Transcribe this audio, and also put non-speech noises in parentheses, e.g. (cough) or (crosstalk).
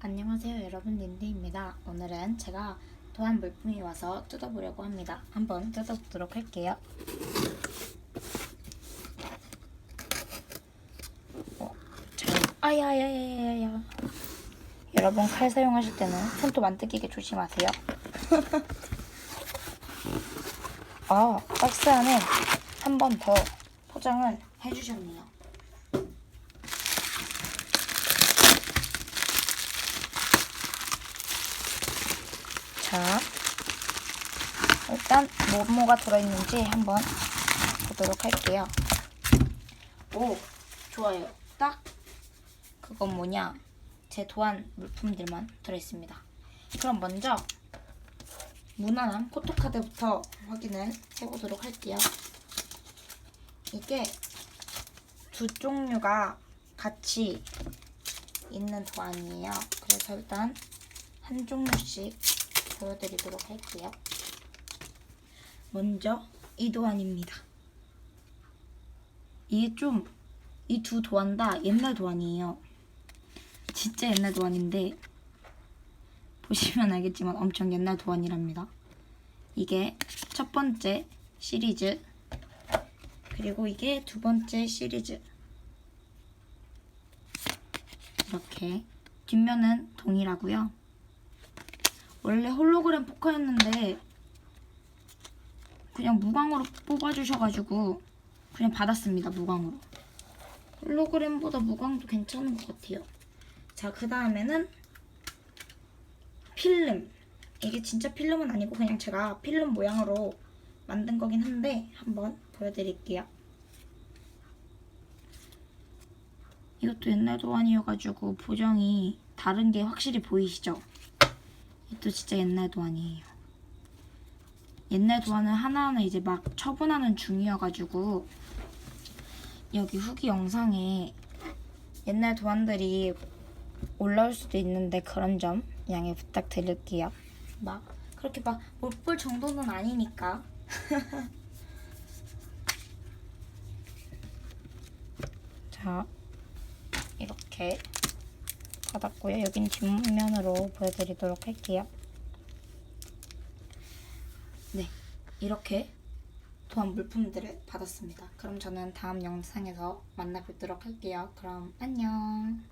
안녕하세요 여러분 닌디입니다. 오늘은 제가 도안 물품이 와서 뜯어보려고 합니다. 한번 뜯어보도록 할게요. 어, 잘, 아야야야야야. 여러분 칼 사용하실 때는 손톱 안 뜯기게 조심하세요. (laughs) 아, 박스 안에 한 번 더 포장을 해주셨네요. 자, 일단 뭐뭐가 들어있는지 한번 보도록 할게요. 오, 좋아요. 딱 그건 뭐냐? 제 도안 물품들만 들어있습니다. 그럼 먼저 무난한 포토카드부터 확인을 해보도록 할게요. 이게 두 종류가 같이 있는 도안이에요. 그래서 일단 한 종류씩 보여드리도록 할게요. 먼저 이 도안입니다. 이게 좀 이 두 도안 다 옛날 도안이에요. 진짜 옛날 도안인데 보시면 알겠지만 엄청 옛날 도안이랍니다. 이게 첫 번째 시리즈 그리고 이게 두 번째 시리즈 이렇게 뒷면은 동일하고요. 원래 홀로그램 포카였는데 그냥 무광으로 뽑아주셔가지고 그냥 받았습니다 무광으로. 홀로그램보다 무광도 괜찮은 것 같아요. 자 그 다음에는 필름. 이게 진짜 필름은 아니고 그냥 제가 필름 모양으로 만든 거긴 한데 한번 보여드릴게요. 이것도 옛날 도안이어가지고 보정이 다른 게 확실히 보이시죠? 이것도 진짜 옛날 도안이에요. 옛날 도안을 하나하나 이제 막 처분하는 중이어가지고 여기 후기 영상에 옛날 도안들이 올라올 수도 있는데 그런 점 양해 부탁드릴게요. 막 그렇게 막 못 볼 정도는 아니니까. (laughs) 자 이렇게 받았고요. 여긴 뒷면으로 보여드리도록 할게요. 네, 이렇게 도안 물품들을 받았습니다. 그럼 저는 다음 영상에서 만나 뵙도록 할게요. 그럼 안녕.